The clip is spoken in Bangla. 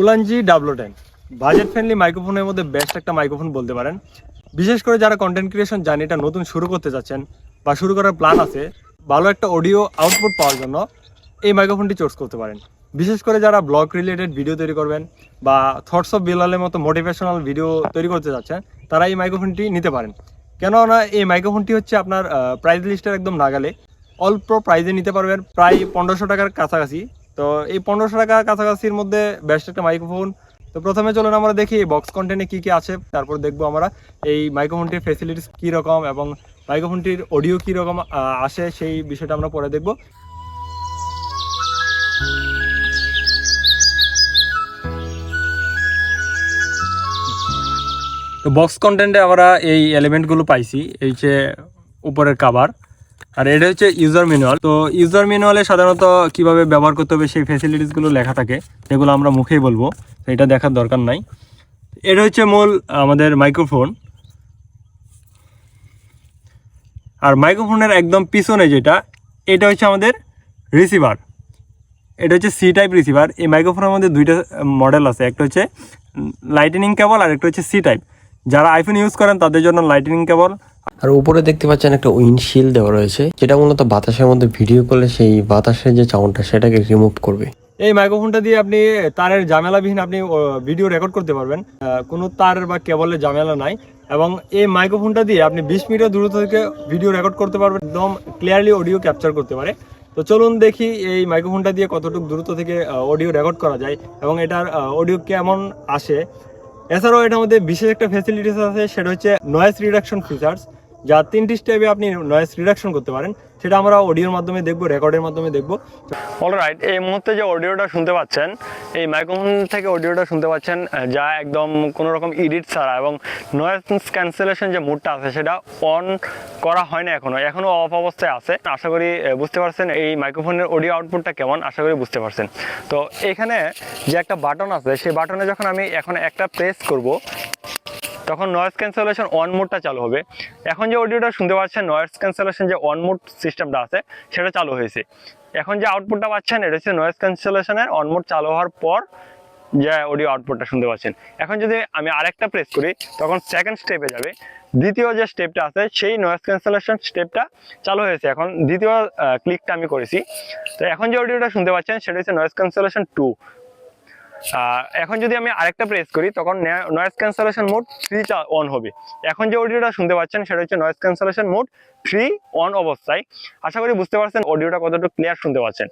উলানজি ডাবলো টেন। বাজেট ফ্রেন্ডলি মাইক্রোফোনের মধ্যে বেস্ট একটা মাইক্রোফোন বলতে পারেন। বিশেষ করে যারা কন্টেন্ট ক্রিয়েশন জার্নিটা নতুন শুরু করতে যাচ্ছেন বা শুরু করার প্ল্যান আছে, ভালো একটা অডিও আউটপুট পাওয়ার জন্য এই মাইক্রোফোনটি চুজ করতে পারেন। বিশেষ করে যারা ব্লগ রিলেটেড ভিডিও তৈরি করবেন বা থটস অফ বিলালের মতো মোটিভেশনাল ভিডিও তৈরি করতে যাচ্ছেন, তারা এই মাইক্রোফোনটি নিতে পারেন। কেননা এই মাইক্রোফোনটি হচ্ছে আপনার প্রাইস লিস্টের একদম নাগালে। অল্প প্রাইজে নিতে পারবেন, প্রায় পনেরোশো টাকার কাছাকাছি। তো এই পনেরোশো টাকা কাছাকাছির মধ্যে বেস্ট একটা মাইক্রোফোন তো প্রথমে চলুন আমরা দেখি বক্স কন্টেন্টে কি কি আছে, তারপর দেখব আমরা এই মাইক্রোফোনটির ফেসিলিটিস কী রকম এবং মাইক্রোফোনটির অডিও কী রকম আসে সেই বিষয়টা আমরা পরে দেখব। তো বক্স কন্টেন্টে আমরা এই এলিমেন্টগুলো পাইছি, এই যে উপরের কাভার আর এটা হচ্ছে ইউজার ম্যানুয়াল তো ইউজার ম্যানুয়ালে সাধারণত কীভাবে ব্যবহার করতে হবে সেই ফ্যাসিলিটিসগুলো লেখা থাকে, যেগুলো আমরা মুখেই বলব এটা দেখার দরকার নাই। এটা হচ্ছে মূল, আমাদের মাইক্রোফোন আর মাইক্রোফোনের একদম পিছনে যেটা, এটা হচ্ছে আমাদের রিসিভার এটা হচ্ছে সি টাইপ রিসিভার এই মাইক্রোফোনের মধ্যে দুইটা মডেল আছে। একটা হচ্ছে লাইটেনিং কেবল আর একটা হচ্ছে সি টাইপ যারা আইফোন ইউজ করেন, তাদের জন্য লাইটেনিং কেবল আর উপরে দেখতে পাচ্ছেন একটা উইন্ডশিল্ড দেওয়া রয়েছে, যেটা মূলত বাতাসের মধ্যে ভিডিও করলে সেই বাতাসের যে সাউন্ডটা সেটাকে রিমুভ করবে। এই মাইক্রোফোনটা দিয়ে আপনি, তারের ঝামেলাবিহীন আপনি ভিডিও রেকর্ড করতে পারবেন। কোনো তার বা কেবলের ঝামেলা নাই। এবং এই মাইক্রোফোনটা দিয়ে আপনি বিশ মিটার দূরত্ব থেকে ভিডিও রেকর্ড করতে পারবেন, একদম ক্লিয়ারলি অডিও ক্যাপচার করতে পারে। তো চলুন দেখি এই মাইক্রোফোনটা দিয়ে কতটুকু দূরত্ব থেকে অডিও রেকর্ড করা যায় এবং এটার অডিও কেমন আসে। এছাড়াও এটার মধ্যে বিশেষ একটা ফেসিলিটিস আছে, সেটা হচ্ছে নয়েস রিডাকশন ফিচার্স যা তিনটি স্টেপে আপনি নয়েস রিডাকশন করতে পারেন, সেটা আমরা অডিওর মাধ্যমে দেখব রেকর্ডের মাধ্যমে দেখব। অলরাইট এই মুহূর্তে যে অডিওটা শুনতে পাচ্ছেন, এই মাইক্রোফোন থেকে অডিওটা শুনতে পাচ্ছেন যা একদম কোনো রকম এডিট ছাড়া এবং নয়েজ ক্যান্সেলেশন যে মুডটা আছে, সেটা অন করা হয় না এখনও এখনও অফ অবস্থায় আছে। আশা করি বুঝতে পারছেন এই মাইক্রোফোনের অডিও আউটপুটটা কেমন, আশা করি বুঝতে পারছেন। তো এখানে যে একটা বাটন আছে, সেই বাটনে যখন আমি এখন একটা প্রেস করব তখন নয়েস ক্যান্সেলেশন অন মোডটা চালু হবে। এখন যে অডিওটা শুনতে পাচ্ছেন নয়েজ ক্যান্সেলেশন যে অন মোড সিস্টেমটা আছে, সেটা চালু হয়েছে। এখন যে আউটপুটটা পাচ্ছেন, এটা হচ্ছে নয়েজ ক্যান্সেলেশনের অন মোড চালু হওয়ার পর যে অডিও আউটপুটটা শুনতে পাচ্ছেন। এখন যদি আমি আরেকটা প্রেস করি, তখন সেকেন্ড স্টেপে যাবে। দ্বিতীয় যে স্টেপটা আছে, সেই নয়েজ ক্যান্সেলেশন স্টেপটা চালু হয়েছে। এখন দ্বিতীয় ক্লিকটা আমি করেছি। তো এখন যে অডিওটা শুনতে পাচ্ছেন, সেটা হচ্ছে নয়েস ক্যান্সেলেশন টু এখন যদি আমি আরেকটা প্রেস করি, তখন নয়েস ক্যান্সেলেশন মোড থ্রিটা অন হবে। এখন যে অডিওটা শুনতে পাচ্ছেন, সেটা হচ্ছে noise cancellation mode three on অবস্থায়। আশা করি বুঝতে পারছেন অডিওটা কতটুকু ক্লিয়ার শুনতে পাচ্ছেন।